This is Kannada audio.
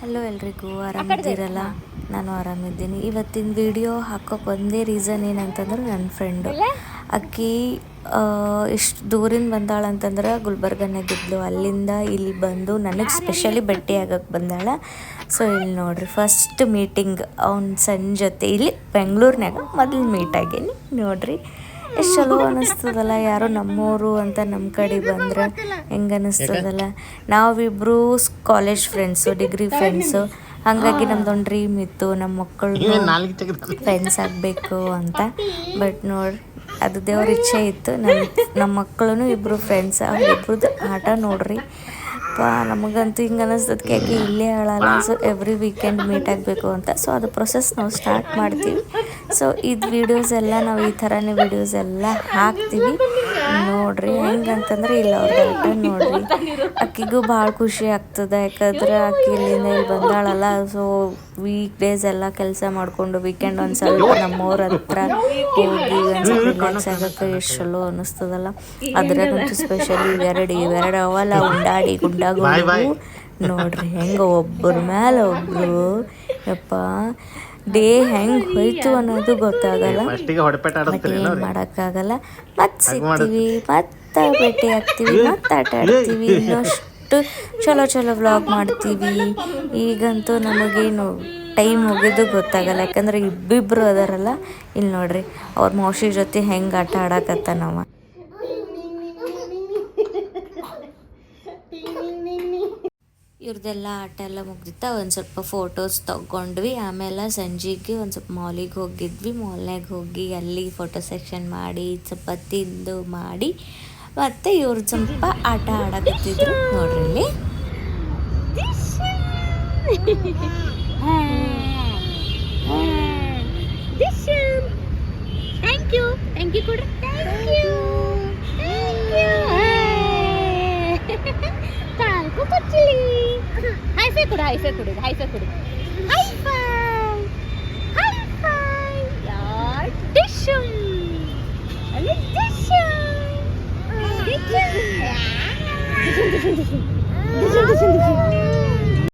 ಹಲೋ ಎಲ್ರಿಗೂ ಆರಾಮಿದ್ದೀರಲ್ಲ? ನಾನು ಆರಾಮಿದ್ದೀನಿ. ಇವತ್ತಿನ ವಿಡಿಯೋ ಹಾಕೋಕೆ ಒಂದೇ ರೀಸನ್ ಏನಂತಂದ್ರೆ ನನ್ನ ಫ್ರೆಂಡು ಅಕ್ಕಿ ಇಷ್ಟು ದೂರಿಂದ ಬಂದಾಳಂತಂದ್ರೆ ಗುಲ್ಬರ್ಗನಾಗಿದ್ಲು ಅಲ್ಲಿಂದ ಇಲ್ಲಿ ಬಂದು ನನಗೆ ಸ್ಪೆಷಲಿ ಬಟ್ಟೆ ಆಗಕ್ಕೆ ಬಂದಾಳ. ಸೊ ಇಲ್ಲಿ ನೋಡ್ರಿ ಫಸ್ಟ್ ಮೀಟಿಂಗ್ ಅವ್ನ ಸಂಜೊತೆ ಇಲ್ಲಿ ಬೆಂಗಳೂರಿನಾಗ ಮೊದಲು ಮೀಟ್ ಆಗೇನಿ. ನೋಡ್ರಿ. ಎಷ್ಟು ಚಲೋ ಅನಿಸ್ತದಲ್ಲ ಯಾರೋ ನಮ್ಮೂರು ಅಂತ ನಮ್ಮ ಕಡೆ ಬಂದ್ರೆ ಹೆಂಗೆ ಅನಿಸ್ತದಲ್ಲ. ನಾವಿಬ್ರು ಕಾಲೇಜ್ ಫ್ರೆಂಡ್ಸು ಡಿಗ್ರಿ ಫ್ರೆಂಡ್ಸು ಹಾಗಾಗಿ ನಮ್ದೊಂದು ಡ್ರೀಮ್ ಇತ್ತು ನಮ್ಮ ಮಕ್ಕಳು ಫ್ರೆಂಡ್ಸ್ ಆಗಬೇಕು ಅಂತ. ಬಟ್ ನೋಡಿ ಅದು ದೇವ್ರ ಇಚ್ಛೆ ಇತ್ತು. ನಮ್ಮ ನಮ್ಮ ಮಕ್ಕಳು ಇಬ್ಬರು ಫ್ರೆಂಡ್ಸ್ ಅವ್ರಿಬ್ರದ್ದು ಆಟ ನೋಡ್ರಿ. ಪಾ ನಮಗಂತೂ ಹಿಂಗೆ ಅನ್ನಿಸ್ತದಕ್ಕೆ ಯಾಕೆ ಇಲ್ಲೇ ಹೇಳಲ್ಲ ಸೊ ಎವ್ರಿ ವೀಕೆಂಡ್ ಮೀಟ್ ಆಗಬೇಕು ಅಂತ. ಸೊ ಅದು ಪ್ರೊಸೆಸ್ ನಾವು ಸ್ಟಾರ್ಟ್ ಮಾಡ್ತೀವಿ. ಸೊ ಇದು ವಿಡಿಯೋಸ್ ಎಲ್ಲ ನಾವು ಈ ಥರನೇ ವಿಡಿಯೋಸ್ ಎಲ್ಲ ಹಾಕ್ತೀವಿ. ನೋಡ್ರಿ, ಹೆಂಗಂತಂದ್ರೆ ಇಲ್ಲ ಆಟ ನೋಡ್ರಿ. ಅಕ್ಕಿಗೂ ಭಾಳ ಖುಷಿ ಆಗ್ತದೆ, ಯಾಕಂದ್ರೆ ಅಕ್ಕಿ ಇಲ್ಲಿಂದ ಇಲ್ಲಿ ಬಂದಾಳಲ್ಲ. ಸೊ ವೀಕ್ ಡೇಸ್ ಎಲ್ಲ ಕೆಲಸ ಮಾಡಿಕೊಂಡು ವೀಕೆಂಡ್ ಒಂದು ಸ್ವಲ್ಪ ನಮ್ಮವ್ರ ಹತ್ರ ಹೋಗಿ ಒಂದು ಸ್ವಲ್ಪ ಎಷ್ಟು ಚಲೋ ಅನ್ನಿಸ್ತದಲ್ಲ ಅದ್ರಾಗಂತೂ ಸ್ಪೆಷಲಿ ಇವೆರಡು ಇವೆರಡು ಅವಲ್ಲ, ಉಂಡಾಡಿ ಗುಂಡಾಗಳು ನೋಡ್ರಿ ಹೆಂಗೆ ಒಬ್ಬರ ಮೇಲೆ ಒಬ್ರು. ಯಪ್ಪ ಡೇ ಹೆಂಗೆ ಹೋಯ್ತು ಅನ್ನೋದು ಗೊತ್ತಾಗಲ್ಲ. ಆಡಿಸ್ತೀರಿ ಏನು ಮಾಡೋಕ್ಕಾಗಲ್ಲ. ಮತ್ತೆ ಸಿಗ್ತೀವಿ ಮತ್ತೆ ಭೇಟಿ ಆಗ್ತೀವಿ ಮತ್ತೆ ಆಟ ಆಡ್ತೀವಿ. ಇನ್ನಷ್ಟು ಚಲೋ ಚಲೋ ವ್ಲಾಗ್ ಮಾಡ್ತೀವಿ. ಈಗಂತೂ ನಮಗೇನು ಟೈಮ್ ಹೋಗಿದ್ದು ಗೊತ್ತಾಗಲ್ಲ. ಯಾಕಂದ್ರೆ ಇಬ್ಬಿಬ್ರು ಅದಾರಲ್ಲ. ಇಲ್ಲಿ ನೋಡ್ರಿ ಅವ್ರ ಮೌಸಿ ಜೊತೆ ಹೆಂಗೆ ಆಟ ಆಡಕತ್ತ ನಾವು ಇವ್ರದ್ದೆಲ್ಲ ಆಟ ಎಲ್ಲ ಮುಗ್ದಿತ್ತ. ಒಂದು ಸ್ವಲ್ಪ ಫೋಟೋಸ್ ತಗೊಂಡ್ವಿ. ಆಮೇಲೆ ಸಂಜೆಗೆ ಒಂದು ಸ್ವಲ್ಪ ಮಾಲಿಗೆ ಹೋಗಿದ್ವಿ. ಮಾಲ್ನಾಗ ಹೋಗಿ ಅಲ್ಲಿ ಫೋಟೋ ಸೆಕ್ಷನ್ ಮಾಡಿ ಸ್ವಲ್ಪ ತಿಂದು ಮಾಡಿ ಮತ್ತೆ ಇವ್ರು ಸ್ವಲ್ಪ ಆಟ ಆಡಕತ್ತಿದ್ರು ನೋಡ್ರಿ ಇಲ್ಲಿ. ಥ್ಯಾಂಕ್ ಯು ಥ್ಯಾಂಕ್ ಯು ಕೊಡ್ರಿ. ಥ್ಯಾಂಕ್ ಯು ಥ್ಯಾಂಕ್ ಯು ತಾಲ್ಕು ಕೊಚ್ಚಲಿ ಹೈಫೈ ಕೊಡು ಹೈಫೈ ಕೊಡು ಹೈಫೈ ಕೊಡು ಹೈಫೈ ಹೈಫೈ ಯಾರ್ ಡಿಶಮ್ ಅಲ್ಲಿ ಡಿಶಮ್ ಡಿಶಮ್ ಡಿಶಮ್ ಡಿಶಮ್ ಡಿಶಮ್ ಡಿಶಮ್